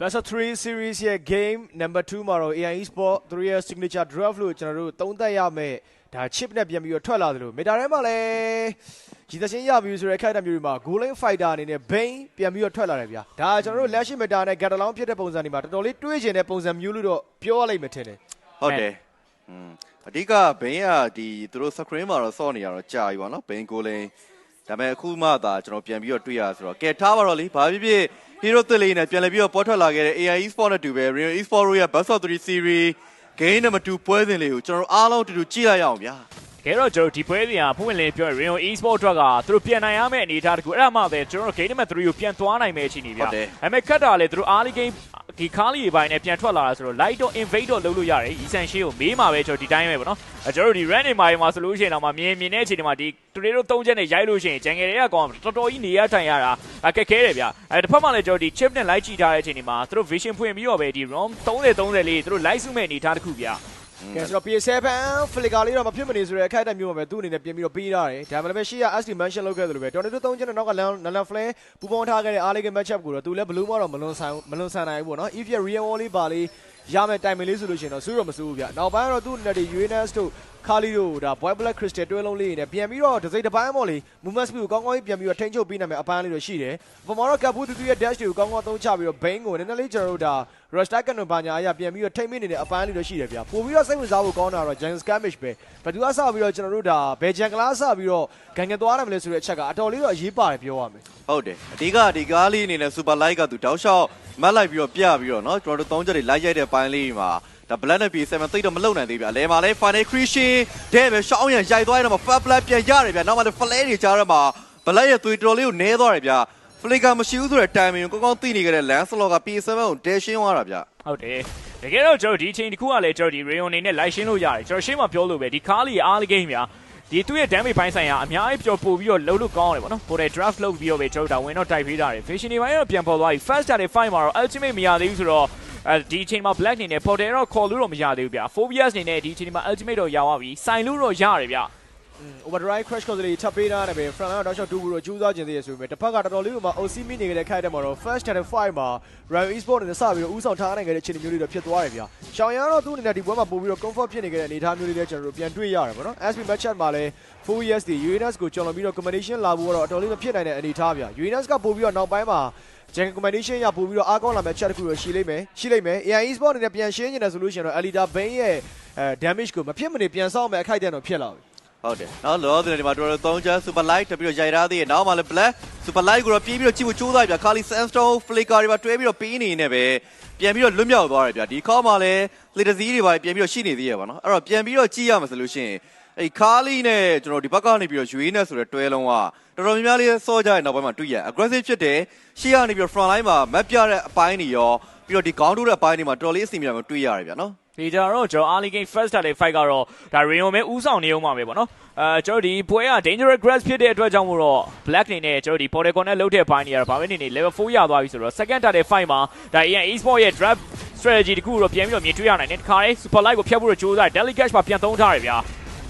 Best of 3 series ရဲ့ game number 2မှာတော့ AI Sport 3ရဲ့ signature draft လို့ကျွန်တော်တို့သုံးသပ်ရမယ်ဒါ chip နဲ့ပြန်ပြီးတော့ထွက်လာသလို meta ထဲမှာလည်းဂျီသချင်းရပြီဆိုတဲ့ခိုက်တာမျိုးတွေမှာ goaling fighter အနေနဲ့ Bane ပြန်ပြီးတော့ထွက်လာတယ်ဗျာဒါကျွန်တော်တို့လက်ရှိ meta နဲ့ Catalan ဖြစ်တဲ့ပုံစံတွေမှာတော်တော်လေးတွေးကျင်တဲ့ပုံစံမျိုးလို့တော့ပြောရလိမ့်မယ်ထင်တယ်ဟုတ်တယ်อืมအဓိကဘိန်းကဒီသူတို့ screen မှာတော့စော့နေရတော့ကြာပြီပေါ့နော်ဘိန်းကိုလင်း ဒါပေမဲ့အခုမှသာကျွန်တော်ပြန်ပြီးတော့တွေ့ရဆိုတော့ကဲထားပါတော့လေဘာဖြစ်ဖြစ် hero သစ်လေးနဲ့ပြန်လည်ပြီးတော့ပေါ်ထွက်လာခဲ့တဲ့ AI Esport နဲ့တူပဲ Rio Esport ရဲ့ Best of 3 series game number 2ပွဲစဉ်လေးကိုကျွန်တော်အားလုံးတူတူကြည့်လိုက်ရအောင်ဗျာတကယ်တော့ကျွန်တော်ဒီပွဲစဉ်ကဖွင့်လင်းပြောရင် Rio Esport အတွက်ကသူတို့ပြန်နိုင်ရမယ့်အနေအထားတကူအဲ့ဒါမှပဲကျွန်တော်တို့ Game Number 3ကိုပြန်သွားနိုင်မယ့်အခြေအနေဗျာဒါပေမဲ့ခက်တာလေသူတို့ early game ဒီကားလီပိုင်းနဲ့ပြန်ထွက်လာတာဆိုတော့ light တော့ invade တော့လုပ်လို့ရတယ် Eason Shea ကိုမေးမှာပဲကျွန်တော်ဒီတိုင်းပဲပေါ့နော်အဲကျွန်တော်တို့ဒီ run နေမှာမှာဆိုလို့ရှိရင်တော့မြင်မြင်တဲ့အခြေအနေမှာဒီသူတွေတို့သုံးချက်နဲ့ရိုက်လို့ရှိရင်ဂျန်ငယ်တွေကကောင်တော်တော်ကြီးနေရထိုင်ရတာအခက်ခဲတယ်ဗျာအဲတစ်ဖက်မှာလည်းကျွန်တော်ဒီ chip နဲ့ light ကြည့်ထားတဲ့အခြေအနေမှာသူတို့ vision ဖွင့်ပြီးတော့ပဲဒီ ROM 30 30လေးသူတို့ light စုမဲ့အနေအထားတစ်ခုဗျာ ကဲဆိုတော့ PS7 flicker လေးတော့မဖြစ်မနေဆိုတဲ့အခိုက်အတန့်မျိုးမှာပဲသူ့အနေနဲ့ပြင်ပြီးတော့ပေးထားတယ်ဒါမှလည်းရှိရ SD mention လုပ်ခဲ့သလိုပဲ Tornado 3ချက်နဲ့နောက်က Nalan Flame ပူပေါင်းထားခဲ့တဲ့ Arligan matchup ကိုတော့သူလည်း blue မတော့မလွန်ဆန်မလွန်ဆန်နိုင်ဘူးပေါ့နော် if you real wall လေးပါလေးရမယ်တိုင်မလေးဆိုလို့ရှိရင်တော့စူးတော့မစူးဘူးဗျနောက်ပိုင်းကတော့သူ့အနေနဲ့ဒီ Uranus တို့ခါလီတို့ဒါ Boy Black Crystal တွဲလုံးလေးနဲ့ပြန်ပြီးတော့တစ်စိတ်တစ်ပိုင်းပေါ့လေ movement speed ကိုကောင်းကောင်းကြီးပြန်ပြီးတော့ထိန်းချုပ်ပေးနိုင်မယ်အပိုင်းလေးတော့ရှိတယ်ပမာတော့ကပ်ဘူးသူသူရဲ့ dash တွေကိုကောင်းကောင်းသုံးချပြီးတော့ Bane ကိုနည်းနည်းလေးကျွန်တော်တို့ဒါ rush attack ကနဘာညာအရာပြန်ပြီးတော့ထိမ့်မိနေတဲ့အပိုင်းလေးတော့ရှိတယ်ဗျပို့ပြီးတော့စိတ်ဝင်စားဖို့ကောင်းတာတော့ Giant Skirmish ပဲဘယ်သူကစပြီးတော့ကျွန်တော်တို့ဒါဘယ်ဂျန်ကလားစပြီးတော့ဂန်ငယ်သွားနိုင်မလဲဆိုတဲ့အချက်ကအတော်လေးတော့အရေးပါတယ်ပြောရမယ် ဟုတ်တယ်အဓိကဒီကားလေးအနေနဲ့ super light ကသူတောက်လျှောက်မတ်လိုက်ပြီးတော့ပြပြီးတော့เนาะကျွန်တော်တို့သုံးချက်တွေလိုက်ရိုက်တဲ့ပိုင်းလေးမှာ ဒါ black နဲ့ P7 သိတော့မလုံနိုင်သေးဗျအလဲမှာလဲ final creation တဲ့ပဲရှောင်းရန်ရိုက်သွားရတော့မှာ fat black ပြန်ရတယ်ဗျနောက်မှလဲ flare တွေကြားရမှာ black ရဲ့သွေးတော်လေးကိုနဲသွားတယ်ဗျ flicker မရှိဘူးဆိုတဲ့ timing ကိုကောင်းကောင်းသိနေကြတဲ့ landslot က P7 ကို dash ရှင်းသွားတာဗျဟုတ်တယ်တကယ်တော့ကျွန်တော်ဒီချိန်တစ်ခုကလည်းကျွန်တော်ဒီ Rayon အနေနဲ့လိုက်ရှင်းလို့ရတယ်ကျွန်တော်ရှင်းမှာပြောလို့ပဲဒီကားလီအားလီဂိမ်းများဒီသူ့ရဲ့ damage ပိုင်းဆိုင်ရာအများကြီးပြောပို့ပြီးတော့လှုပ်လို့ကောင်းတယ်ဗောနော်ပိုတဲ့ draft လုပ်ပြီးတော့ပဲကျွန်တော်ဒါဝင်တော့တိုက်ပေးတာတယ် vision တွေပိုင်းတော့ပြန်ပေါ်သွားပြီ first star တွေ5မှာတော့ ultimate မရသေးဘူးဆိုတော့ အဲဒီအချိန်မှာ black နေနဲ့ porter တော့ call လို့တော့မရသေးဘူးဗျာ phobias နေနဲ့ဒီအချိန်မှာ ultimate တော့ရသွားပြီဆိုင်လို့တော့ရတယ်ဗျ overdrive crash course လေးထပ်ပေးထားတယ်ပဲ front line တော့တောက်လျှောက်တူဘူးတော့ကြိုးစားခြင်းသေးရဆိုပေမဲ့တစ်ဖက်ကတော်တော်လေးကမှ OC မိနေကြတဲ့ခိုက်တဲ့မှာတော့ first chapter 5မှာ Ryan Esport နဲ့စပြီးတော့ဥဆောင်ထားနိုင်ခဲ့တဲ့အခြေအနေမျိုးလေးတော့ဖြစ်သွားတယ်ဗျာ။ရှောင်းရတော့သူ့အနေနဲ့ဒီပွဲမှာပို့ပြီးတော့ comfort ဖြစ်နေခဲ့တဲ့အနေအထားမျိုးလေးလည်းကျွန်တော်တို့ပြန်တွေ့ရတယ်ပေါ့နော်။ SP matchup မှာလည်း4 years ဒီ Uranus ကိုကျော်လွန်ပြီးတော့ combination လာဖို့တော့အတော်လေးမဖြစ်နိုင်တဲ့အနေအထားဗျာ။ Uranus ကပို့ပြီးတော့နောက်ပိုင်းမှာ Jang combination ရပို့ပြီးတော့အားကောင်းလာမဲ့ chat တစ်ခုတော့ရှိလိမ့်မယ်ရှိလိမ့်မယ် AI Esport အနေနဲ့ပြန်ရှင်းနေတယ်ဆိုလို့ရှိရင်တော့ Alida Bane ရဲ့အဲ damage ကိုမဖြစ်မနေပြန်ဆောက်မဲ့အခိုက်အတန့်တော့ဖြစ်လာပြီ ဟုတ်တယ်နော်လောတဲ့ဒီမှာတော်တော်သုံးချမ်း super light တပြီးတော့ရိုက်ထားသေးတယ်နောက်မှလည်း black super light ကိုတော့ပြေးပြီးတော့ကြည့်ဖို့ကြိုးစားပြ Kali Sandstone flicker တွေပါတွဲပြီးတော့ပေးနေနေပဲပြန်ပြီးတော့လွတ်မြောက်သွားတယ်ဗျဒီခေါက်မှာလည်းလေတစည်းတွေပါပြန်ပြီးတော့ရှိနေသေးရပါတော့အဲ့တော့ပြန်ပြီးတော့ကြည့်ရမှာဆိုလို့ရှိရင်အဲ့ Kali နဲ့ကျွန်တော်ဒီဘက်ကနေပြီးတော့ UA နဲ့ဆိုတဲ့တွဲလုံးကတော်တော်များများလေးစောကြတဲ့နောက်ပိုင်းမှာတွေ့ရ aggressive ဖြစ်တယ်ရှေ့ကနေပြီးတော့ front line မှာမတ်ပြတဲ့အပိုင်းတွေရောပြီးတော့ဒီ ground ထိုးတဲ့အပိုင်းတွေမှာတော်တော်လေးအစီအမံမျိုးတွေ့ရတယ်ဗျနော် ဒီကြတော့ကျွန်တော် early game first star တွေ fight ကတော့ဒါ Rayon ပဲဥဆောင်နေအောင်ပါပဲပေါ့နော်အဲကျွန်တော်ဒီပွဲက dangerous grass ဖြစ်တဲ့အတွက်ကြောင့်မို့တော့ black နေနဲ့ကျွန်တော်ဒီ polygon နဲ့လုတ်တဲ့ဘိုင်းတွေကတော့ဘာပဲနေနေ level 4ရသွားပြီဆိုတော့ second star တွေ fight မှာဒါ EN Esport ရဲ့ draft strategy တခုတော့ပြန်ပြီးတော့မြင်တွေ့ရနိုင်တယ်တခါလေး super light ကိုဖျက်ဖို့တော့ကြိုးစားတယ် delicate မှာပြန်သုံးထားတယ်ဗျာ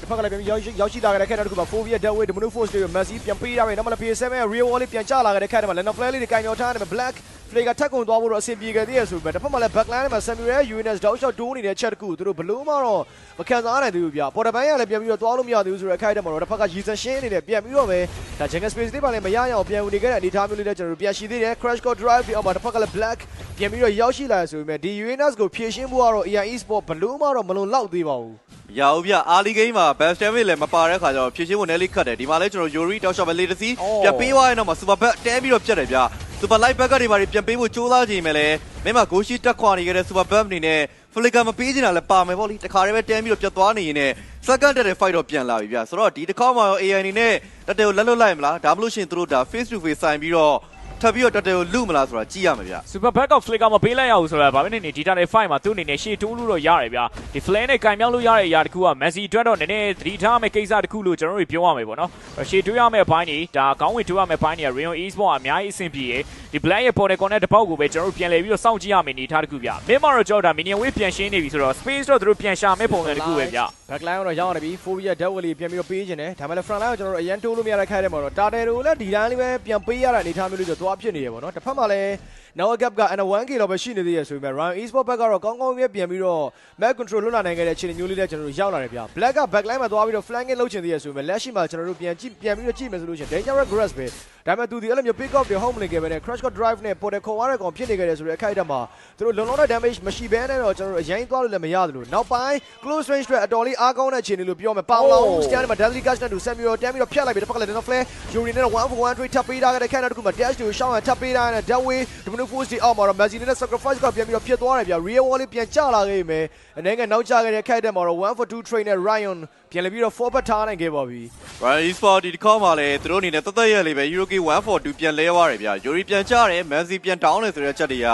တစ်ဖက်ကလည်းပြန်ပြီးရောက်ရှိရောက်ရှိလာခဲ့တဲ့ခက်တဲ့တစ်ခုမှာ Fovia Deadway Domino Force တွေ Messi ပြန်ပေးရမယ်နောက်မှလည်း PS7 ရဲ့ Real Wall လေးပြန်ချလာခဲ့တဲ့ခက်တဲ့မှာ Lennon Flare လေးတွေကင်ကျော်ထားတယ် Black Flare ကထက်ကုန်သွားဖို့တော့အဆင်ပြေခဲ့သေးရဆိုပေမဲ့တစ်ဖက်မှာလည်း Backline မှာ Samuel Unis တောက်လျှောက်တိုးနေတဲ့ချက်တစ်ခုသူတို့ဘလို့မှတော့မခံစားနိုင်သေးဘူးဗျပေါ်တပန်းရလည်းပြန်ပြီးတော့သွားလို့မရသေးဘူးဆိုတော့ခိုက်တဲ့မှာတော့တစ်ဖက်က Jason Shin အနေနဲ့ပြန်ပြီးတော့ပဲဒါ Jungle Space လေးပါလည်းမရရအောင်ပြန်ဝင်နေခဲ့တဲ့အနေအထားမျိုးလေးလည်းကျွန်တော်တို့ပြန်ရှိသေးတယ် Crash Course Drive ပြီးအောင်မှာတစ်ဖက်ကလည်း Black ပြန်ပြီးတော့ရောက်ရှိလာဆိုပေမဲ့ဒီ Unis ကိုဖြည့်ရှင်းဖို့ကတော့ AI Esport ဘလို့မှတော့မလုံလောက်သေးပါဘူးရအောင်ဗျအာလီဂိမ်းမှာ best damage လည်းမပါတဲ့ခါကျတော့ဖြည့်ချင်းကိုနယ်လေးခတ်တယ်ဒီမှာလဲကျွန်တော် Yuri တောက်ရှော့ပဲလေတစီပြန်ပေးသွားရင်တော့မှ super back တဲပြီးတော့ပြတ်တယ်ဗျ super light back ကနေပါပြန်ပေးဖို့ကြိုးစားကြည့်မယ်လေမင်းမ goshi တက်ခွာနေခဲ့တဲ့ super back အနေနဲ့ flicker မပေးချင်တာလည်းပါမယ်ဗောလေတခါတည်းပဲတဲပြီးတော့ပြတ်သွားနေရင်လည်း second တက်တဲ့ fight တော့ပြန်လာပြီဗျဆိုတော့ဒီတစ်ခေါက်မှာရော AI အနေနဲ့တက်တယ်ကိုလက်လွတ်လိုက်မလားဒါမှမဟုတ်ရှင်သူတို့ဒါ face to face ဆိုင်ပြီးတော့ ထပ်ပြီးတော့တက်တယ်ကိုလူမလားဆိုတာကြည့်ရမယ်ဗျ super back of flicker မပေးလိုက်ရဘူးဆိုတော့ဘာပဲနေနေဒီ data 5မှာသူ့အနေနဲ့ရှေ့တိုးလို့တော့ရတယ်ဗျာဒီ flare နဲ့ကင်မြောက်လို့ရတဲ့အရာတခုက Messi အတွက်တော့နည်းနည်းသတိထားမယ့်ကိစ္စတခုလို့ကျွန်တော်တို့ပြောရမယ်ပေါ့နော်ရှေ့တိုးရမယ့်ဘိုင်းတွေဒါကောင်းဝင်တိုးရမယ့်ဘိုင်းတွေက Rayon Esport အများကြီးအဆင်ပြေရဒီ black ရဲ့ polygon နဲ့တပေါက်ကိုပဲကျွန်တော်တို့ပြန်လည်ပြီးတော့စောင့်ကြည့်ရမယ့်အနေအထားတခုဗျာမင်းမတော့ကြောက်တာ minion wave ပြန်ရှင်းနေပြီဆိုတော့ space တော့သူတို့ပြန်ရှာမယ့်ပုံစံတခုပဲဗျာ backline တော့ရောက်နေပြီ Fovia Deadway လေးပြန်ပြီးတော့ပေးခြင်းတယ်ဒါမှလည်း front line ကိုကျွန်တော်တို့အရန်တိုးလို့မရတဲ့ခိုက်တဲ့မှာတော့ Tartel ကိုလည်းဒီတိုင်းလေးပဲပြန်ပေးရတဲ့အနေအထားမျိုးလေးတော့သွားဖြစ်နေရပါတော့တစ်ဖက်မှာလည်း Now gap က and 1k လောက်ပဲရှိနေသေးရဆိုပေမဲ့ Ryan Esport ဘက်ကတော့ကောင်းကောင်းလေးပြန်ပြီးတော့ map control လွတ်လာနိုင်ခဲ့တဲ့အခြေအနေမျိုးလေးလည်းကျွန်တော်တို့ရောက်လာတယ်ဗျ Black က backline မှာသွားပြီးတော့ flanking လုပ်ချင်သေးရဆိုပေမဲ့လက်ရှိမှာကျွန်တော်တို့ပြန်ကြည့်ပြန်ပြီးတော့ကြည့်မယ်ဆိုလို့ရှိရင် dangerous grass ပဲဒါပေမဲ့သူဒီအဲ့လိုမျိုး pick up တွေ home လင်ခဲ့ပဲနဲ့ crash cut drive နဲ့ portal ခေါ်ရတဲ့ကောင်ဖြစ်နေခဲ့တယ်ဆိုတဲ့အခိုက်အတန့်မှာသူတို့လုံလောက်တဲ့ damage မရှိဘဲနဲ့တော့ကျွန်တော်တို့အရင်သွားလို့လည်းမရသလိုနောက်ပိုင်း close range တွေအတော်လေးအားကောင်းတဲ့အခြေအနေလို့ပြောမယ်ပေါင်လောင် stand မှာ deadly catch နဲ့သူ Samuel တန်းပြီးတော့ဖြတ်လိုက်ပြီးတစ်ဖက်ကလည်း Dino Flare Yuri နဲ့1 for 1 trade ထပ်ပေးထားခဲ့တဲ့ Canada တခုမှာ dash ကိုရှောင်းရထပ်ပေးထားတဲ့ that way Domino Force ဒီအောက်မှာတော့ Messi နဲ့ sacrifice ကပြန်ပြီးတော့ဖြစ်သွားတယ်ဗျ real wall လေးပြန်ကျလာခဲ့ပြီအနေငယ်နောက်ကျခဲ့တဲ့ Cat မှာတော့1 for 2 trade နဲ့ Ryan ပြန်လည်ပြီးတော့ forward ထားနိုင်ခဲ့ပါပြီ Ryan Esport ဒီတစ်ခေါက်မှာလည်းသူတို့အနေနဲ့တသက်ရက်လေးပဲ Euroke 142ပြန်လဲသွားတယ်ဗျာ။ Yuri ပြန်ချတယ် Messi ပြန်တောင်းတယ်ဆိုတဲ့ချက်တွေက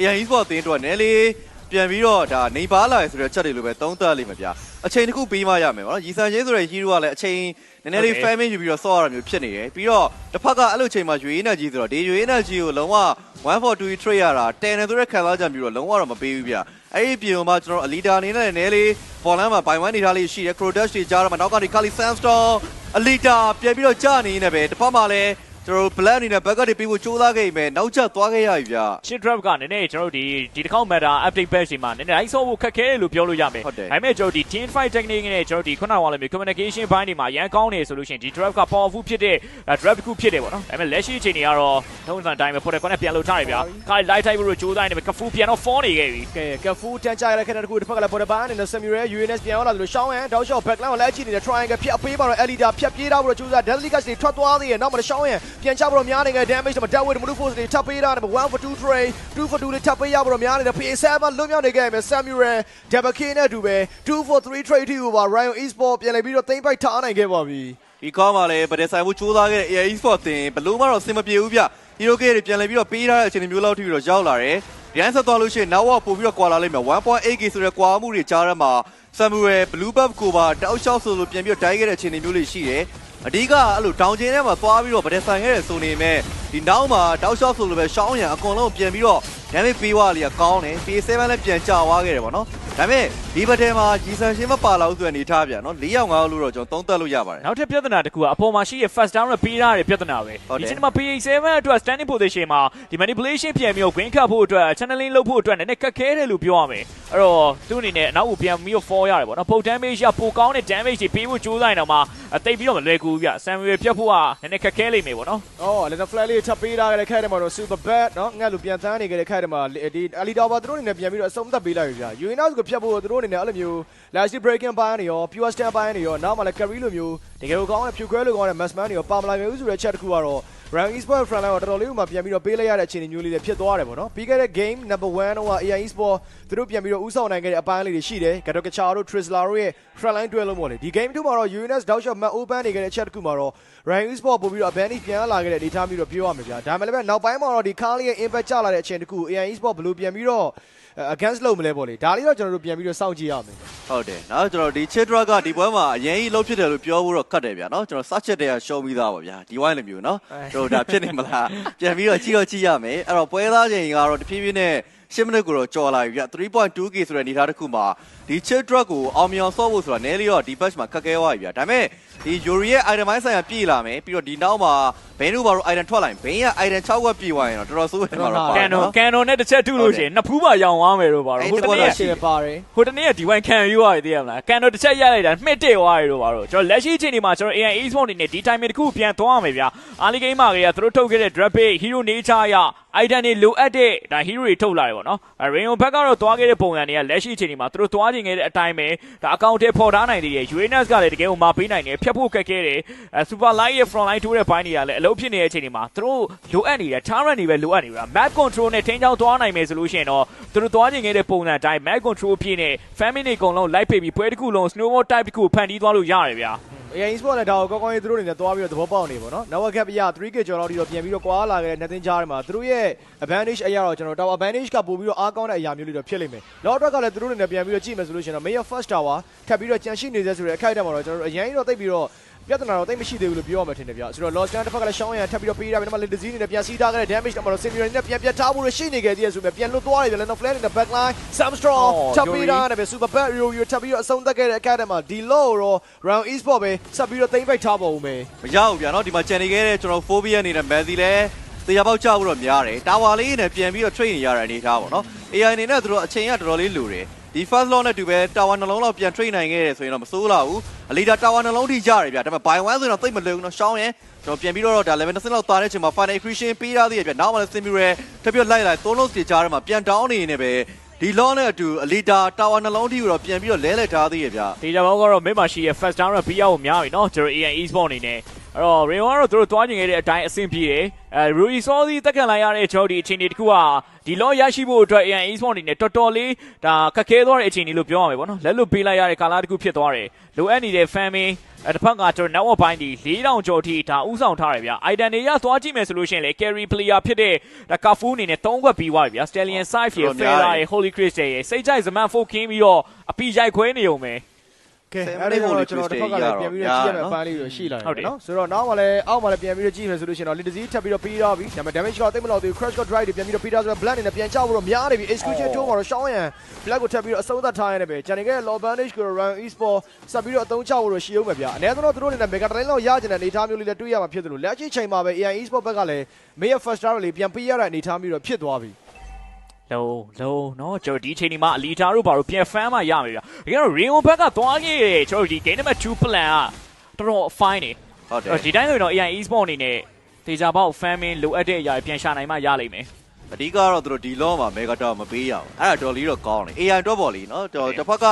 AI Esport အသင်းအတွက်နည်းလေး ပြန်ပြီးတော့ဒါနေပါလာရဆိုတဲ့ချက်တွေလိုပဲသုံးသပ်လိမ့်မယ်ဗျာ။အချိန်တစ်ခုပြီးမှရမယ်ဗောနော်။ရီဆန်ချင်းဆိုတဲ့ hero ကလည်းအချိန်နည်းနည်းလေး famine ယူပြီးတော့ဆော့ရတာမျိုးဖြစ်နေတယ်။ပြီးတော့တစ်ဖက်ကအဲ့လိုချိန်မှာ UA energy ဆိုတော့ဒီ UA energy ကိုလုံးဝ142 trade ရတာ10တယ်ဆိုတဲ့ခံစားချက်မျိုးတော့လုံးဝတော့မပေးဘူးဗျာ။အဲ့ဒီပြင်မှာကျွန်တော်အလီတာအနေနဲ့လည်းနည်းလေးပေါ်လမ်းမှာဘိုင်ဝမ်နေထားလေးရှိတယ် Crodash တွေကြားတော့မှနောက်ကနေ Kali Sandstorm အလီတာပြန်ပြီးတော့ကြာနေနေပဲတစ်ဖက်မှာလည်း ကျွန်တော်တို့ black အနေနဲ့ backup တွေပြီးဖို့ကြိုးစားခဲ့ပြီနောက်ကျသွားခဲ့ရပြီဗျာ shit drop ကနည်းနည်းကျွန်တော်တို့ဒီဒီတစ်ခေါက် matter update patch တွေမှာနည်းနည်း ice ဆော့ဖို့ခက်ခဲတယ်လို့ပြောလို့ရမယ်ဟုတ်တယ် ဒါပေမဲ့ကျွန်တော်တို့ဒီ team fight technique နဲ့ကျွန်တော်တို့ဒီခုနကလိုမျိုး communication ဘိုင်းတွေမှာရန်ကောင်းနေဆိုလို့ရှိရင်ဒီ drop က powerful ဖြစ်တဲ့ drop တစ်ခုဖြစ်တယ်ပေါ့နော်ဒါပေမဲ့လက်ရှိအချိန်တွေကတော့ထုံးစံတိုင်းပဲ protocol နဲ့ပြန်လှုပ်ထားတယ်ဗျာခါ light type လို့ကြိုးစားနေတယ်ကဖူပြန်တော့ fall နေခဲ့ပြီကဲကဖူတန်ကြရတဲ့ Canada တခုတစ်ဖက်ကလည်း border bar နဲ့ Samuel UNS ပြန်ရောက်လာသလိုရှောင်းရန်တောက်လျှောက် backline ကိုလည်းကြည့်နေတဲ့ triangle ဖြတ်ပေးပါတော့ Elida ဖြတ်ပြေးတော့ပြီးတော့ကျူးစား deadly catch တွေထွက်သွားသေးရဲ့နောက်မှာရှောင်းရန်ပြန်ချပြီးတော့များနေခဲ့ damage တွေမှာ Deadwood Move Force တွေထပ်ပေးတာနဲ့1 for 2 trade 2 for 2တွေထပ်ပေးရပြီးတော့များနေတဲ့ PA7 လွတ်မြောက်နေခဲ့မယ် Samuel Double K နဲ့အတူပဲ2 for 3 trade 2ပါ Ryan Esport ပြန်လည်ပြီးတော့သိမ့်ပိုက်ထားနိုင်ခဲ့ပါပြီဒီကောင်းမှာလည်းဗဒက်ဆိုင်မှုစူးစမ်းခဲ့တဲ့ AI Esport တင်ဘလို့မှတော့အဆင်မပြေဘူးဗျ။ Hero Gate တွေပြန်လည်ပြီးတော့ပေးထားတဲ့အချိန်မျိုးလောက်ထိပြီးတော့ရောက်လာတယ်။ဒီတိုင်းဆက်သွားလို့ရှိရင်နောက်တော့ပို့ပြီးတော့ကွာလာလိမ့်မယ် 1.8k ဆိုတဲ့ကွာမှုတွေကြားထဲမှာ Samuel Blue Buff ကိုပါတောက်လျှောက်ဆိုလို့ပြန်ပြီးတော့တိုက်ခဲ့တဲ့အချိန်မျိုးလေးရှိတယ်။ အဓိကအဲ့လိုတောင်ကျင်းထဲမှာသွားပြီးတော့ဗဒက်ဆိုင်ခဲ့တဲ့ဆိုနေမဲ့ဒီနောက်မှာတောက်လျှောက်ဆိုလို့ပဲရှောင်းရံအကုန်လုံးပြန်ပြီးတော့ damage ပေးသွားလိကကောင်းတယ်။ PS7 လည်းပြန်ကျသွားခဲ့တယ်ပေါ့နော်။ဒါပေမဲ့ဒီဘက်ထဲမှာဂျီဆန်ရှင်းမပါလောက်ဆိုတဲ့အနေထားပြန်နော်၄ရောက်၅လို့တော့ကျွန်တော်သုံးသပ်လို့ရပါတယ်နောက်ထပ်ပြဿနာတစ်ခုကအပေါ်မှာရှိရဲ့ first down နဲ့ပေးရတဲ့ပြဿနာပဲဒီချိန်မှာ PA7 အတွက် standing position မှာဒီ manipulation ပြန်ပြီးတော့ win ခတ်ဖို့အတွက် channeling လုပ်ဖို့အတွက်နည်းနည်းခက်ခဲတယ်လို့ပြောရမယ်အဲ့တော့သူ့အနေနဲ့အနောက်ကိုပြန်ပြီးတော့ fall ရတယ်ပေါ့နော် poke damage ရပိုကောင်းတဲ့ damage တွေပေးဖို့ကြိုးစားနေတော့မှအသိပြီးတော့မလွယ်ကူဘူးဗျ Samuel ပြတ်ဖို့ကနည်းနည်းခက်ခဲလိမ့်မယ်ပေါ့နော်အော် leather flag လေးချက်ပေးထားတဲ့ခက်တယ်မှာတော့ super bat နော်ငှက်လူပြန်တန်းနေကြတဲ့ခက်တယ်မှာဒီ ali tower သူတို့အနေနဲ့ပြန်ပြီးတော့အဆုံးသတ်ပေးလိုက်ပြီဗျ Uinous ကိုဖျက်ဖို့သူတို့အနေနဲ့အဲ့လိုမျိုး last breaking ပိုင်းနေရော pure stand ပိုင်းနေရောနောက်မှလည်း carry လိုမျိုးတကယ်ကိုကောင်းတဲ့ဖြူခွဲလိုကောင်းတဲ့ mass man တွေရောပါမလာမျိုးဆိုတဲ့ chat တစ်ခုကတော့ Ryan Esport front line ကိုတော်တော်လေးကိုမှပြန်ပြီးတော့ပေးလိုက်ရတဲ့အခြေအနေမျိုးလေးတွေဖြစ်သွားတယ်ပေါ့နော်ပြီးခဲ့တဲ့ game number 1တော့ AI Esport သူတို့ပြန်ပြီးတော့ဥဆောင်နိုင်ခဲ့တဲ့အပိုင်းလေးတွေရှိတယ် Gato Kacha တို့ Trisla တို့ရဲ့ front line တွဲလုံးပေါ့လေဒီ game 2မှာတော့ UNS Down Shot Map Open နေခဲ့တဲ့ chat တစ်ခုမှာတော့ Ryan Esport ပို့ပြီးတော့ advantage ပြန်လာခဲ့တဲ့ data မျိုးတော့ပြောရမှာဗျာဒါမှလည်းပဲနောက်ပိုင်းမှာတော့ဒီ Carly ရဲ့ impact ကျလာတဲ့အချိန်တစ်ခု AI Esport ဘယ်လိုပြန်ပြီးတော့ against လုပ်မလဲပေါ့လေဒါလေးတော့ကျွန်တော်တို့ပြန်ပြီးတော့စောင့်ကြည့်ရမယ်ဟုတ်တယ်နောက်ကျွန်တော်ဒီ Chitra ကဒီပွဲမှာအရင်ကြီးလှုပ်ဖြစ်တယ်လို့ပြောဖို့တော့ခတ်တယ်ဗျာနော်ကျွန်တော်စချက်တည်းကရှုံးပြီးသားပါဗျာဒီဝိုင်းလိုမျိုးနော်ကျွန်တော်ဒါဖြစ်နေမလားပြန်ပြီးတော့ကြည့်တော့ကြည့်ရမယ်အဲ့တော့ပွဲသားချိန်ကတော့တဖြည်းဖြည်းနဲ့ 10မိနစ်ကိုတော့ကြော်လာပြီဗျ 3.2k ဆိုတဲ့အနေထားတစ်ခုမှာဒီ Chitra ကိုအောင်မြင်ဆော့ဖို့ဆိုတာနည်းလေးတော့ဒီ patch မှာခက်ခဲသွားပြီဗျာဒါပေမဲ့ဒီ Yuri ရဲ့ item ပိုင်းဆိုင်ရာပြည့်လာမယ်ပြီးတော့ဒီနောက်မှာဘင်းတို့ဘာလို့ item ထွက်လာရင်ဘင်းရဲ့ item 6ခွက်ပြည့်သွားရင်တော့တော်တော်ဆိုးတယ်မှာတော့ပါကန်နိုကန်နိုနဲ့တစ်ချက်ထုလို့ရှိရင်နှစ်ဖူးပါရောင်သွားမယ်လို့ပါတော့ဟိုတနေ့ကရှေ့ပါတယ်ဟိုတနေ့ကဒီဝိုင်းခံယူရတယ်သိရမလားကန်နိုတစ်ချက်ရိုက်လိုက်တာမှစ်တက်သွားရလို့ပါတော့ကျွန်တော်လက်ရှိအချိန်ဒီမှာကျွန်တော် AI Esport အနေနဲ့ဒီ time တစ်ခုပြန်သွားရမယ်ဗျာအားလီဂိမ်းမှာကလေးကသူတို့ထုတ်ခဲ့တဲ့ drop pay hero nature ရ item တွေလိုအပ်တဲ့ဒါ hero တွေထုတ်လာတယ်ပေါ့နော်အဲ Rayon ဘက်ကတော့သွားခဲ့တဲ့ပုံစံတွေကလက်ရှိအချိန်ဒီမှာသူတို့သွားခြင်းခဲ့တဲ့အတိုင်းပဲဒါအကောင့်ထဲပေါ်ထားနိုင်သေးတယ် UNS ကလည်းတကယ်ကိုမပေးနိုင်တယ်ဖြတ်ဖို့ခက်ခဲတယ်အဲ Super Light ရဲ့ front line ထိုးတဲ့ဘိုင်းတွေကလည်းအလုပ်ဖြစ်နေတဲ့အချိန်ဒီမှာသူတို့လိုအပ်နေတယ် turret တွေပဲလိုအပ်နေတာ map control နဲ့ထိန်းချောင်းသွားနိုင်မယ်ဆိုလို့ရှိရင်တော့သူတို့သွားခြင်းခဲ့တဲ့ပုံစံအတိုင်း map control အဖြစ်နဲ့ family တွေအကုန်လုံးလိုက်ဖိပြီးပွဲတစ်ခုလုံး snowball type တစ်ခုဖန်တီးသွားလို့ရတယ်ဗျာ AI Sport နဲ့ဒါကိုကောင်းကောင်းရေးသူတို့အနေနဲ့သွားပြီးတော့သဘောပေါက်နေပါတော့။ Now gap ရ 3k ကျော်လောက်ဒီတော့ပြန်ပြီးတော့ကွာလာခဲ့တဲ့ nothing ကြားထဲမှာသူတို့ရဲ့ advantage အရာတော့ကျွန်တော် tower advantage ကပို့ပြီးတော့အားကောင်းတဲ့အရာမျိုးလေးတော့ဖြစ်လိမ့်မယ်။ Lot အတွက်ကလည်းသူတို့အနေနဲ့ပြန်ပြီးတော့ကြည့်မယ်ဆိုလို့ရှိရင်တော့ Mayor First Tower ထပ်ပြီးတော့ကြန့်ရှိနေသေးဆိုတဲ့အခိုက်အတန့်မှာတော့ကျွန်တော်တို့အရင်တော့တိတ်ပြီးတော့ ပြဿနာတော့တိတ်မရှိသေးဘူးလို့ပြောရမှာထင်တယ်ဗျဆိုတော့ Lost Gun တစ်ဖက်ကလည်းရှောင်းရံထပ်ပြီးတော့ပေးရပြီနောက်မှ Lizzy နဲ့ပြန်စီးထားခဲ့တဲ့ damage တော့မတော့ Similar နဲ့ပြန်ပြတ်ထားဖို့ရှိနေခဲ့သေးရဆိုပြီးပြန်လွတ်သွားတယ်ဗျ Leno Flare နဲ့ backline Samstrong ထပ်ပြီးတာနဲ့ပဲ Super Bad Rio Rio ထပ်ပြီးတော့အဆုံးသတ်ခဲ့တဲ့အခိုက်အတန့်မှာဒီ low ရော Round Esport ပဲဆက်ပြီးတော့တိမ့်ပိုက်ထားပါဦးမယ်မရဘူးဗျာနော်ဒီမှာကြံနေခဲ့တဲ့ကျွန်တော် phobia နေတဲ့ Messi လဲတတရားပေါက်ကြဖို့တော့များတယ်တာဝါလေးနဲ့ပြန်ပြီးတော့ train နေရတဲ့အနေထားပေါ့နော် AI အနေနဲ့သူတို့အချိန်ကတော်တော်လေးလိုတယ် ဒီ first law နဲ့တူပဲ tower နှလုံးလောက်ပြန် trade နိုင်ခဲ့တယ်ဆိုရင်တော့မစိုးလာဘူးအလီတာ tower နှလုံးထိရတယ်ဗျဒါပေမဲ့ buy one ဆိုရင်တော့သိပ်မလွယ်ဘူးနော်ရှောင်းရယ်ကျွန်တော်ပြန်ပြီးတော့ဒါ level 20လောက်တာတဲ့အချိန်မှာ final accretion ပေးရသေးတယ်ဗျနောက်မှလည်း sim ရယ်ထပ်ပြီးလိုက်လိုက် throw loss တွေကြားထဲမှာပြန် down နေနေပဲဒီ law နဲ့အတူအလီတာ tower နှလုံးထိကိုတော့ပြန်ပြီးတော့လဲလှယ်ထားသေးရဗျဒေတာဘောကတော့ mid မှာရှိရဲ့ first down ရ BR ကိုများပြီနော်ကျွန်တော် AN eSport အနေနဲ့ အဲ့တော့ Rayon ကတော့သူတို့တွားကျင်ခဲ့တဲ့အတိုင်းအဆင်ပြေတယ်အဲ Rui Soldi တက်ခံလိုက်ရတဲ့ကျွန်တော်ဒီအချိန်ဒီတစ်ခုကဒီလောရရှိဖို့အတွက် AN Esport အနေနဲ့တော်တော်လေးဒါခက်ခဲသွားတဲ့အချိန်ဒီလို့ပြောရမှာပေါ့နော်လက်လွတ်ပေးလိုက်ရတဲ့ကာလာတစ်ခုဖြစ်သွားတယ်လိုအပ်နေတဲ့ family အဲ့တစ်ဖက်ကကျွန်တော် network ဘိုင်းဒီ4000ကျော်ထိဒါဥဆောင်ထားတယ်ဗျာ item တွေရသွားကြည့်မယ်ဆိုလို့ရှိရင်လေ carry player ဖြစ်တဲ့ဒါ Kafu အနေနဲ့3ခွက်ပြီးသွားပြီဗျာ Stallion Side ရဲ့ Fera ရဲ့ Holy Crystal ရဲ့စိတ်ကြိုက် Zaman 4 King ပြီးတော့အပီရိုက်ခွဲနေုံပဲ ကဲအဲ့ဒီတော့ကျွန်တော်တစ်ဖက်ကလည်းပြန်ပြီးတော့ကြည့်ရမယ့်အပန်းလေးတွေရှိလာတယ်နော်ဆိုတော့နောက်မှလည်းအောက်မှလည်းပြန်ပြီးတော့ကြည့်မယ်ဆိုလို့ရှိရင်တော့ little z ထပ်ပြီးတော့ပြီးတော့ပြီဒါပေမဲ့ damage ကတော့တိတ်မလောက်သေးဘူး crash က drive တွေပြန်ပြီးတော့ပြီးတော့ဆိုတော့ black အနေနဲ့ပြန်ချဖို့တော့များနေပြီ execution tool မှာတော့ရှောင်းရန် black ကိုထပ်ပြီးတော့အဆုံးသတ်ထားရနေပဲဂျန်နေက low bandage ကို run esport ဆက်ပြီးတော့အသုံးချဖို့တော့ရှိအောင်ပဲဗျာအနည်းဆုံးတော့သူတို့အနေနဲ့ mega train လောက်ရကျင်တဲ့အနေအထားမျိုးလေးလည်းတွေ့ရမှာဖြစ်တယ်လို့လက်ရှိချိန်မှာပဲ AI esport ဘက်ကလည်း May first star လေးပြန်ပေးရတဲ့အနေအထားမျိုးတော့ဖြစ်သွားပြီ လုံးလုံးเนาะကျွန်တော်ဒီချိန်ဒီမှာအလီတာတို့ဘာလို့ပြန်ဖမ်းမှရမယ်ဗျာတကယ်တော့ Ring ဘက်ကသွားခဲ့တယ်ကျွန်တော်ဒီ game number 2 plan ကတော်တော် fine နေ ဟုတ်တယ် ဒီတိုင်းဆိုရင်တော့ AI Esport အနေနဲ့တေချာပေါက် fan မင်းလိုအပ်တဲ့အရာတွေပြန်ရှာနိုင်မှရလိမ့်မယ် အဓိကတော့သူတို့ဒီ law မှာ mega tower မပေးရအောင်အဲ့ဒါတော်လေးတော့ကောင်းတယ် AI တော့ပေါ့လीနော်တော်တစ်ဖက်က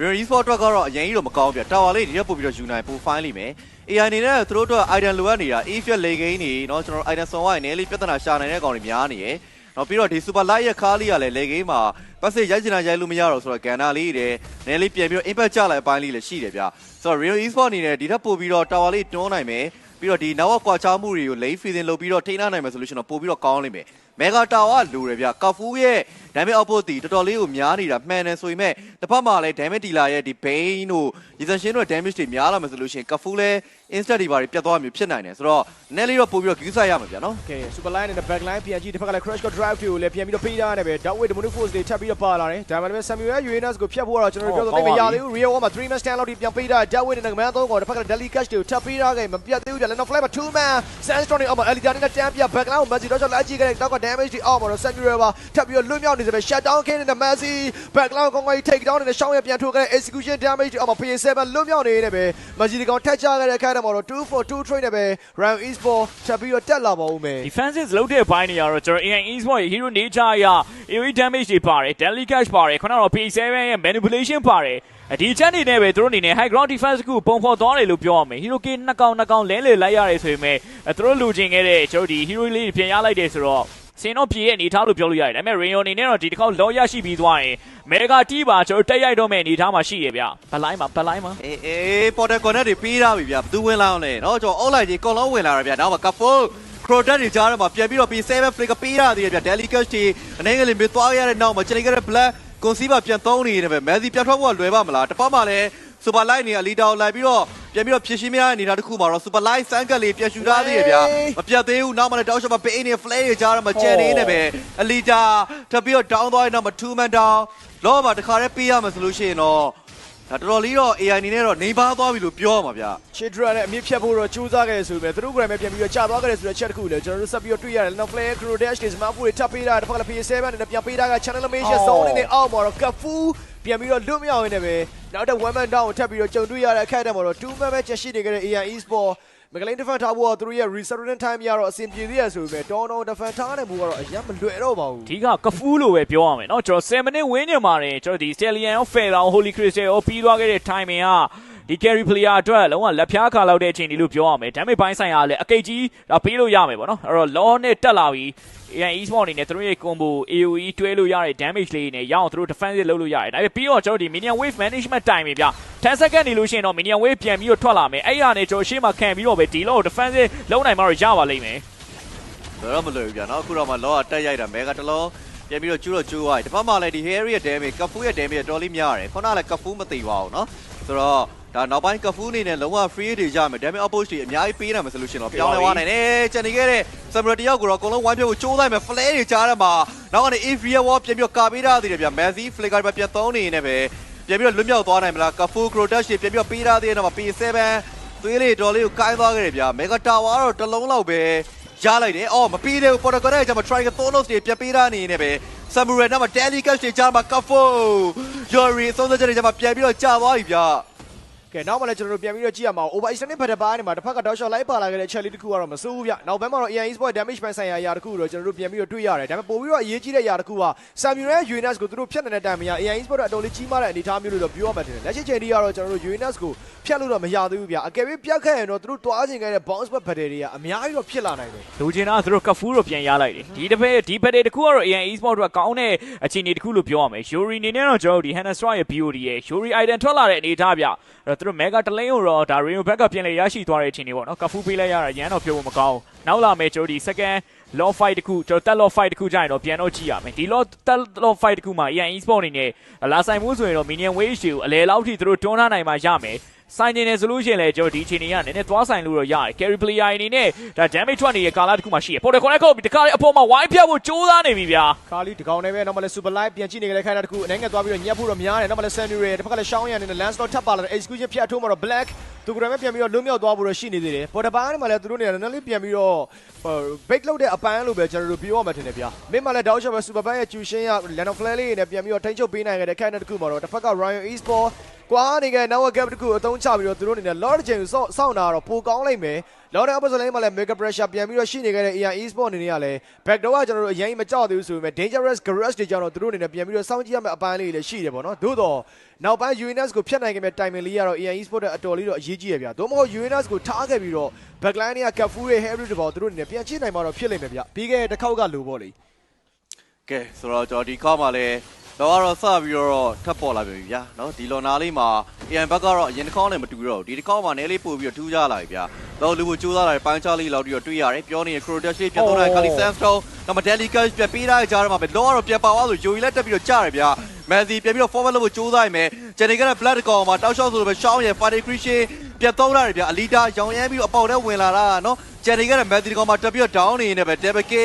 real esport အတွက်ကတော့အရင်ကြီးတော့မကောင်းဘူးပြ tower လေးဒီရက်ပို့ပြီးတော့ယူနိုင်ပို fine လိမ့်မယ် AI အနေနဲ့သူတို့အတွက် item လိုအပ်နေတာ effect လေ gain နေเนาะကျွန်တော် item ဆောင်ရရင်နည်းလေးပြဿနာရှာနိုင်တဲ့ကောင်တွေများနေရယ် နောက်ပြီးတော့ဒီ super light ရဲ့ခါးလေးကလည်းလေ gain မှာ passive ရိုက်ချင်တာရိုက်လို့မရတော့ဆိုတော့ကန်နာလေးတွေနည်းလေးပြန်ပြီးတော့ impact ကျလိုက်အပိုင်းလေးလည်းရှိတယ်ဗျဆိုတော့ real esport အနေနဲ့ဒီထက်ပိုပြီးတော့ tower လေးတွန်းနိုင်မယ်ပြီးတော့ဒီနောက်ကွာချမှုတွေကို lane feeding လုပ်ပြီးတော့ထိန်းထားနိုင်မယ်ဆိုလို့ရှိရင်တော့ပိုပြီးတော့ကောင်းလိမ့်မယ် mega tower ကလိုတယ်ဗျကာဖူးရဲ့ damage output တီတော်တော်လေးကိုများနေတာမှန်တယ်ဆိုရင်မဲ့တစ်ဖက်မှာလည်း damage dealer ရဲ့ဒီ bane တို့ resistance တို့ damage တွေများလာမယ်ဆိုလို့ရှိရင်ကာဖူးလည်း instant တွေပါပြတ်သွားမျိုးဖြစ်နိုင်တယ်ဆိုတော့နည်းလေးတော့ပို့ပြီးတော့ give ဆိုင်ရမှာဗျာနော် Okay super line နဲ့ back line PNG တစ်ဖက်ကလည်း crash က drive တွေကိုလည်းပြန်ပြီးတော့ပေးထားရတယ်ပဲ downward demonic force တွေထပ်ပြီးတော့ပါလာတယ်ဒါမှလည်း Samuel Uranus ကိုဖျက်ဖို့တော့ကျွန်တော်တို့ပြောတော့မရသေးဘူး Real War မှာ3 man stand လောက်ထိပြန်ပေးထား downward နဲ့ man 3ကောင်တစ်ဖက်ကလည်း Delhi Cash တွေကိုထပ်ပေးထားခဲ့မပြတ်သေးဘူးကြာ Lennon Fly မှာ2 man Sandstorm တွေအောက်မှာ Elita နဲ့တန်းပြ back line ကို Messi တော့လက်ကြည့်ခဲ့တဲ့တောက်က damage တွေအောက်မှာတော့ Samuel ပါထပ်ပြီးတော့လွတ်မြောက်နေစေပဲ shut down ခင်းနေတဲ့ Messi back line ကိုကောင်းကောင်း take down နေတဲ့ရှောင်းရပြန်ထိုးခဲ့တဲ့ execution damage တွေအောက်မှာ PS7 လွတ်မြောက်နေနေပဲ Messi ဒီကောင်ထက်ချခဲ့တဲ့အခါမှာတော့2 for 2 trade နဲ့ပဲ Round Esport ထပ်ပြီးတော့တက်လာပါဦးမယ် defensive လုပ်တဲ့ဘိုင်းတွေကတော့ကျွန်တော် AI Esport ရဲ့ hero nature အရ AoE damage တွေပါတယ် daily cash ပါတယ်ခုနကတော့ P7 ရဲ့ manipulation ပါတယ်အဒီချက်နေနဲ့ပဲသူတို့အနေနဲ့ high ground defense ကိုပုံဖော်သွားတယ်လို့ပြောရမယ် hero k နှစ်ကောင်နှစ်ကောင်လဲလေလိုက်ရတယ်ဆိုပေမဲ့သူတို့လူချင်းခဲ့တဲ့ကျွန်တော်ဒီ hero လေးပြန်ရလိုက်တယ်ဆိုတော့ စင်တော့ပြေရဲ့အနေထားလို့ပြောလို့ရတယ်ဒါပေမဲ့ Rayon အနေနဲ့တော့ဒီတစ်ခေါက်လောရရှိပြီးသွားရင်မေဂါတီးပါကျွန်တော်တက်ရိုက်တော့မယ့်အနေထားမှာရှိရဗျဘလိုင်းမှာဘလိုင်းမှာအေးအေးပေါ်တာကွန်နက်တွေပြီးသားပြီဗျဘသူဝင်လာအောင်လဲနော်ကျွန်တော်အောက်လိုက်ကြီးကွန်လုံးဝင်လာတာဗျနောက်မှာကဖိုး product တွေကြားထဲမှာပြန်ပြီးတော့ P7 flick ပေးရသေးတယ်ဗျ delicate တွေအနေငယ်လေးမြေသွားရတဲ့နောက်မှာချိန်ခဲ့တဲ့ black ကွန်စီပါပြန်သုံးနေတယ်ပဲ Messi ပြန်ထွက်ဖို့ကလွယ်ပါမလားတစ်ပတ်မှလည်း Super Light နေအလီတာကိုလိုက်ပြီးတော့ပြန်ပြီးတော့ဖြစ်ရှင်းမရတဲ့အနေထားတစ်ခုမှာတော့ Super Light စမ်းကက်လေးပြန်ရှူထားသေးတယ်ဗျာမပြတ်သေးဘူးနောက်မှလည်းတောက်ရှော့မှာပေးနေ flare တွေကြားထဲမှာကျန်နေနေပဲအလီတာထပ်ပြီးတော့ down သွားရင်တော့မ2 man down လောမှာတခါတည်းပေးရမယ်ဆိုလို့ရှိရင်တော့ ဒါတော်တော်လေးတော့ AI အနေနဲ့တော့နေပါသွားပြီလို့ပြောရမှာဗျ Chidra နဲ့အမြင့်ဖြတ်ဖို့တော့ကြိုးစားခဲ့ဆိုပေမဲ့သူတို့ကလည်းပြန်ပြီးတော့ကြာသွားခဲ့တယ်ဆိုတဲ့ချက်တစ်ခုလည်းကျွန်တော်တို့ဆက်ပြီးတော့တွေ့ရတယ်။ Now Flare Crew Dash တွေစမဖူတွေထပ်ပေးတာတစ်ဖက်ကလည်း PS7 နဲ့ပြန်ပေးတာက Channel Animation Zone နဲ့အောက်မှာတော့ Kafu ပြန်ပြီးတော့လွတ်မြောက်ရင်းနဲ့ပဲနောက်တော့ one man down ကိုထပ်ပြီးတော့ကြုံတွေ့ရတဲ့အခက်အခဲမှာတော့ two man ပဲချက်ရှိနေခဲ့တဲ့ AI Esport မကလိန် defend ထားဖို့ကသူတို့ရဲ့ resurgent time ရတော့အဆင်ပြေသေးရဆိုပေမဲ့ Don Don defend ထားတဲ့မူကတော့အရင်မလွယ်တော့ပါဘူး အဓိကကဖူးလို့ပဲပြောရမယ်เนาะကျွန်တော်7 minute ဝင်းနေပါတယ်ကျွန်တော်ဒီ Stallion ရော Fair ရော Holy Crystal ရောပြီးသွားခဲ့တဲ့ timing က ဒီ carry player အတွက်လုံးဝလက်ဖျားခါလောက်တဲ့အချိန်ဒီလို့ပြောရမယ် damage ဘိုင်းဆိုင်ရာလည်းအကိတ်ကြီးဒါပေးလို့ရမယ်ပေါ့နော်အဲ့တော့ law နဲ့တက်လာပြီး AI Esport အနေနဲ့သူတို့ရဲ့ combo AoE တွဲလို့ရတဲ့ damage လေးနဲ့ရအောင်သူတို့ defensive လုပ်လို့ရတယ်ဒါပေမဲ့ပြီးတော့ကျွန်တော်ဒီ minion wave management time ပဲဗျ10 second နေလို့ရှိရင်တော့ minion wave ပြန်ပြီးတော့ထွက်လာမယ်အဲ့ရနဲ့ကျွန်တော်ရှေ့မှာခံပြီးတော့ပဲဒီ law ကို defensive လုပ်နိုင်မှတော့ရပါလိမ့်မယ်ဒါတော့မလွယ်ဘူးဗျာနော်အခုတော့မှလောကတက်ရိုက်တာမဲကတလုံးပြန်ပြီးတော့ကျူးတော့ကျူးသွားတယ်ဒီဘက်မှာလည်းဒီ Harry ရဲ့ damage ကဖူးရဲ့ damage တော်တော်လေးများတယ်ခုနကလည်းကဖူးမသိပါဘူးနော် ဆိုတော့ဒါနောက်ပိုင်းကဖူးအနေနဲ့လုံးဝ free တွေကြမယ် damage approach တွေအများကြီးပေးနိုင်မှာဆိုလို့ရှိရင်တော့ပြောင်းလဲသွားနိုင်တယ်ကြံနေခဲ့တဲ့ Samurai တယောက်ကိုတော့အကုန်လုံးဝိုင်းပြဖို့ကြိုးစားမယ် flare တွေကြားထဲမှာနောက်ကနေ if real wall ပြန်ပြီးတော့ကာပေးထားသေးတယ်ဗျ Messi flicker ပဲပြန်သုံးနေနေပဲပြန်ပြီးတော့လွတ်မြောက်သွားနိုင်မလားကဖူး Crodash တွေပြန်ပြီးတော့ပေးထားသေးတယ်တော့ P7 သွေးလေးတော်လေးကိုကိုင်းသွားခဲ့တယ်ဗျ Mega Tower ကတော့တစ်လုံးလောက်ပဲရလိုက်တယ်အော်မပြီးသေးဘူးပေါ်တကောရဲ့ကျမှ triangle thonos တွေပြတ်ပေးတာနေနေပဲ samurai နောက်မှာ delicates တွေကြားမှာ kafo yori သုံးသက်ချက်တွေကြားမှာပြန်ပြီးတော့ကြာသွားပြီဗျာ ကဲနောက်မှလည်းကျွန်တော်တို့ပြန်ပြီးတော့ကြည့်ရမှာ over extended battle ပိုင်းနေမှာတစ်ဖက်ကတောက်လျှောက်လိုက်ပါလာခဲ့တဲ့ချက်လေးတစ်ခုကတော့မစိုးဘူးဗျနောက်ဘက်မှာတော့ EA Sport damage ပိုင်းဆိုင်ရာအရာတစ်ခုတော့ကျွန်တော်တို့ပြန်ပြီးတော့တွေ့ရတယ်ဒါပေမဲ့ပို့ပြီးတော့အရေးကြီးတဲ့အရာတစ်ခုက Samurai Uranus ကိုသူတို့ဖျက်နေတဲ့တိုင်မရ EA Sport အတော်လေးကြီးမားတဲ့အနေအထားမျိုးလို့တော့ပြောရမှာတင်တယ်လက်ရှိချိန်ထိကတော့ကျွန်တော်တို့ Uranus ကိုဖျက်လို့တော့မရသေးဘူးဗျအကယ်၍ပြတ်ခဲ့ရင်တော့သူတို့တွားခြင်းခဲ့တဲ့ bounce back battle တွေကအများကြီးတော့ဖြစ်လာနိုင်တယ်လူချင်းတော့သူတို့ကဖူးတော့ပြန်ရလိုက်တယ်ဒီတစ်ဖက်ဒီဖက်တွေတခုကတော့ AN Esport ကကောင်းတဲ့အခြေအနေတခုလို့ပြောရမယ် Yuri နေနဲ့တော့ကျွန်တော်တို့ဒီ Hannah Straw ရဲ့ BOD ရဲ့ Yuri Item ထွက်လာတဲ့အနေအထားဗျအဲ့တော့သူတို့ Mega တလင်းကိုတော့ဒါ Rio ဘက်ကပြန်လေရရှိသွားတဲ့အခြေအနေပေါ့နော်ကဖူးပေးလိုက်ရတာရန်တော့ပြောဖို့မကောင်းနောက်လာမယ်ကျွန်တော်ဒီ second law fight တခုကျွန်တော်တက် law fight တခုကြရင်တော့ပြန်တော့ကြည့်ရမယ်ဒီ law တက် law fight တခုမှာ AN Esport အနေနဲ့လာဆိုင်မှုဆိုရင်တော့ minion wave တွေကိုအလဲလောက်ထိသူတို့တွန်းထားနိုင်မှရမယ် ဆိုင်နေတယ်ဆိုလို့ရှိရင်လည်းကျွန်တော်ဒီအချိန်ကြီးကနည်းနည်းသွားဆိုင်လို့တော့ရတယ် carry player အနေနဲ့ဒါ damage ထွက်နေတဲ့ကာလတစ်ခုမှရှိရပေါ်တယ် connect ကိုဒီကားလေးအပေါ်မှာ wide ဖြတ်ဖို့ကြိုးစားနေပြီဗျာကာလီဒီကောင်နဲ့ပဲနောက်မှလည်း super live ပြန်ကြည့်နေကြတဲ့ခိုင်တာတခုအနေငယ်သွားပြီးတော့ညက်ဖို့တော့များတယ်နောက်မှလည်း samurai တစ်ဖက်ကလည်း shawn ရနေတဲ့ lance dot ထပ်ပါလာတဲ့ execution ဖြတ်ထိုးမှာတော့ black သူကလည်းပြန်ပြီးတော့လွတ်မြောက်သွားဖို့တော့ရှိနေသေးတယ်ပေါ်တပန်းမှာလည်းသူတို့နေရာနည်းနည်းလေးပြန်ပြီးတော့ bake လုပ်တဲ့အပန်းလို့ပဲကျွန်တော်တို့ပြောရမှာထင်တယ်ဗျာမင်းမလည်းတောက်ချောပဲ super band ရဲ့ကျူရှင်းရ land of flare လေးနဲ့ပြန်ပြီးတော့ထိန်းချုပ်ပေးနိုင်ခဲ့တဲ့ခိုင်တာတခုမှာတော့တစ်ဖက်က ryan esport ကွာနေကနောက် gap တခုအသုံးချပြီးတော့သူတို့အနေနဲ့ lord ချင်းစောင့်စောင့်တာတော့ပိုကောင်းလိုက်မယ် Lord opposite lane မှာလည်း mega pressure ပြန်ပြီးတော့ရှိနေခဲ့တဲ့ AR esport အနေနဲ့ကလည်း back door ကကျွန်တော်တို့အရင်မကြောက်သေးဘူးဆိုပေမဲ့ dangerous garage တွေကြောင့်တော့သူတို့အနေနဲ့ပြန်ပြီးတော့စောင့်ကြည့်ရမယ့်အပိုင်းလေးတွေလည်းရှိတယ်ပေါ့နော်သို့တော့နောက်ပိုင်း UNS ကိုဖျက်နိုင်ခဲ့တဲ့ timing လေးကတော့ AR esport တဲ့အတော်လေးတော့အရေးကြီးရဗျာသို့မဟုတ် UNS ကိုထားခဲ့ပြီးတော့ backline တွေက Cafu ရဲ့ Harry တွေပေါ့သူတို့အနေနဲ့ပြန်ချိနိုင်မှာတော့ဖြစ်လိမ့်မယ်ဗျပြီးခဲ့တဲ့တစ်ခေါက်ကလိုပေါ့လေကဲဆိုတော့ကျွန်တော်ဒီကောက်မှာလဲ လောကတော့ဆက်ပြီးတော့ထပ်ပေါ်လာပြီဗျာနော်ဒီလော်နာလေးမှာ AI ဘက်ကတော့အရင်တစ်ခေါက်နဲ့မတူတော့ဘူးဒီတစ်ခေါက်မှာနည်းလေးပို့ပြီးတော့ထူးကြလာပြီဗျာတော့လူကိုကြိုးစားလာတဲ့ပိုင်းချလေးလောက်ပြီးတော့တွေ့ရတယ်ပြောနေတဲ့ Crotash လေးပြတ်သွားတဲ့ Kali Sandstone နောက်မှ Delicate ပြပေးလိုက်ကြတော့မှပဲလောကတော့ပြပါသွားဆိုယိုရီလက်တက်ပြီးတော့ကြားတယ်ဗျာမန်စီပြန်ပြီးတော့ forward လုပ်ဖို့ကြိုးစားရမယ်ဂျန်နီကလည်း blood ကောင်မှာတောက်လျှောက်ဆိုလိုပဲရှောင်းရယ် Fire Creation ပြတ်သုံးလာတယ်ဗျာအလီတာရောင်ရဲပြီးတော့အပေါက်ထဲဝင်လာတာနော်ဂျန်နီကလည်း Matthew ကောင်မှာတက်ပြီးတော့ down နေနေပဲ Debeke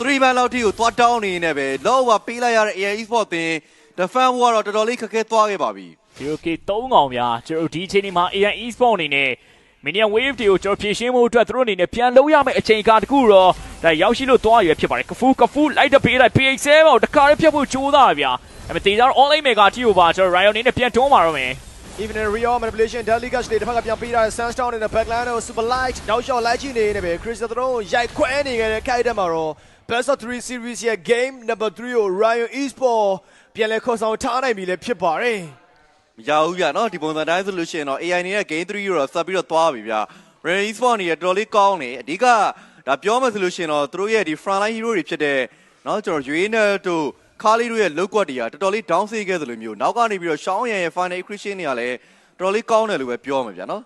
3 man လောက်ထိကိုသွား down နေနေပဲလောကပေးလိုက်ရတဲ့ AR Esport တင် defend ဝါတော့တော်တော်လေးခက်ခဲသွားခဲ့ပါပြီဒီ OK 3ကောင်ဗျာကျွန်တော်ဒီအချိန်ဒီမှာ AN Esport အနေနဲ့ Minion Wave တွေကိုကျွန်တော်ဖြည့်ရှင်းမှုအတွက်သူတို့အနေနဲ့ပြန်လုံးရမယ့်အချိန်အခါတခုတော့ဒါရောက်ရှိလို့သွားရဖြစ်ပါတယ်ကဖူးကဖူးလိုက်တပေးလိုက် PX7 ပေါ့တခါလေးဖြတ်ဖို့ကြိုးစားပါဗျာအဲ့မဲ့တေးကြတော့ online mega တီကိုပါကျွန်တော် Riot အနေနဲ့ပြန်တွန်းပါတော့မယ် even in real manipulation delicates တွေတစ်ဖက်ကပြန်ပေးထားတဲ့ Sunstone နဲ့ backline ကို super light နောက်လျှောက်လိုက်ကြည့်နေနေပဲ Chris Throne ရိုက်ခွဲနေခဲ့တဲ့ခိုက်တက်မှာတော့ best of 3 series ရဲ့ game number 3ကို Ryan Esport ပြန်လဲခေါ်ဆောင်ထားနိုင်ပြီလေဖြစ်ပါတယ်မရဘူးဗျာနော်ဒီပုံစံတိုင်းဆိုလို့ရှိရင်တော့ AI နေတဲ့ game 3ကိုတော့ဆက်ပြီးတော့သွားပြီဗျာ Ray Sport နေရတော်တော်လေးကောင်းနေအဓိကဒါပြောမှဆိုလို့ရှိရင်တော့သူတို့ရဲ့ဒီ front line hero တွေဖြစ်တဲ့နော်ကျွန်တော် Yuena တို့ ခါလီတို့ရဲ့လောက်ကွက်တွေကတော်တော်လေး down ဆေးခဲ့သလိုမျိုးနောက်ကနေပြီးတော့ Shawn Yan ရဲ့ final equation တွေကလည်းတော်တော်လေးကောင်းတယ်လို့ပဲပြောမှာဗျာနော်